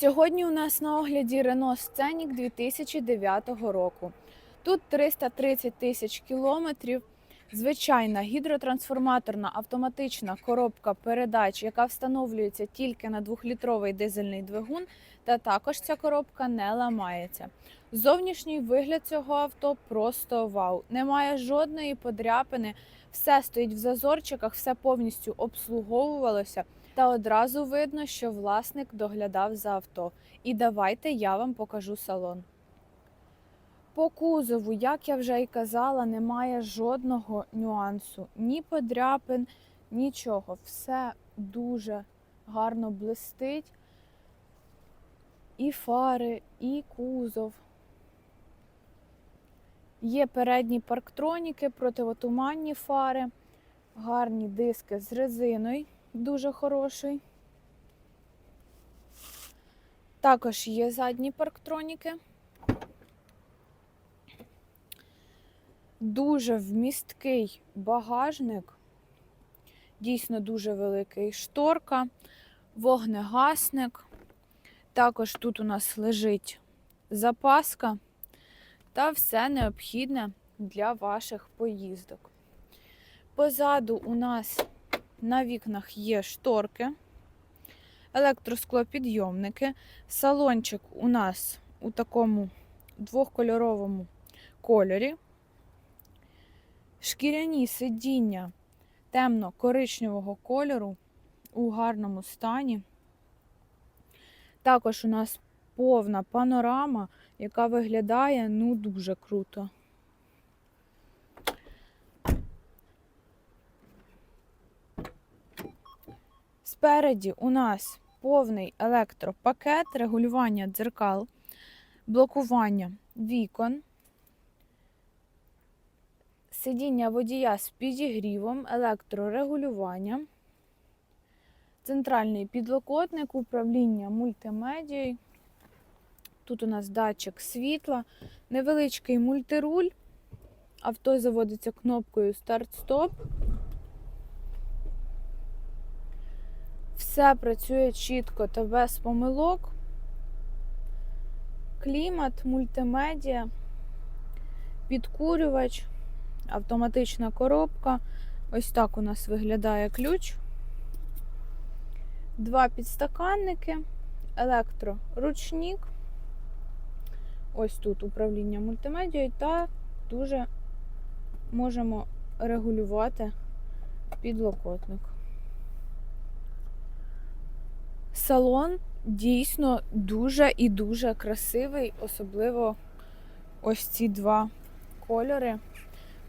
Сьогодні у нас на огляді Renault Scenic 2009 року. Тут 330 тисяч кілометрів. Звичайна гідротрансформаторна автоматична коробка передач, яка встановлюється тільки на 2-літровий дизельний двигун, та також ця коробка не ламається. Зовнішній вигляд цього авто просто вау. Немає жодної подряпини, все стоїть в зазорчиках, все повністю обслуговувалося. Та одразу видно, що власник доглядав за авто. І давайте я вам покажу салон. По кузову, як я вже і казала, немає жодного нюансу, ні подряпин, нічого. Все дуже гарно блистить. І фари, і кузов. Є передні парктроніки, противотуманні фари, гарні диски з резиною, дуже хороший. Також є задні парктроніки. Дуже вмісткий багажник, дійсно дуже великий шторка, вогнегасник. Також тут у нас лежить запаска та все необхідне для ваших поїздок. Позаду у нас на вікнах є шторки, електросклопідйомники. Салончик у нас у такому двохкольоровому кольорі. Шкіряні сидіння темно-коричневого кольору у гарному стані. Також у нас повна панорама, яка виглядає ну дуже круто. Спереді у нас повний електропакет, регулювання дзеркал, блокування вікон. Сидіння водія з підігрівом, електрорегулювання, центральний підлокотник, управління мультимедією. Тут у нас датчик світла, невеличкий мультируль. Авто заводиться кнопкою старт-стоп. Все працює чітко та без помилок. Клімат, мультимедіа, підкурювач автоматична коробка. Ось так у нас виглядає ключ. Два підстаканники, електроручник. Ось тут управління мультимедією та дуже можемо регулювати підлокотник. Салон дійсно дуже і дуже красивий, особливо ось ці два кольори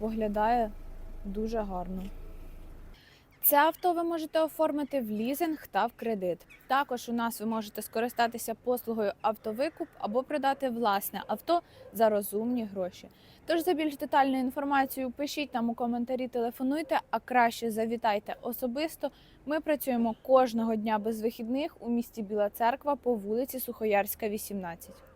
виглядає дуже гарно. Це авто ви можете оформити в лізинг та в кредит. Також у нас ви можете скористатися послугою автовикуп або придати власне авто за розумні гроші. Тож за більш детальною інформацією пишіть нам у коментарі, телефонуйте, а краще завітайте особисто. Ми працюємо кожного дня без вихідних у місті Біла Церква по вулиці Сухоярська, 18.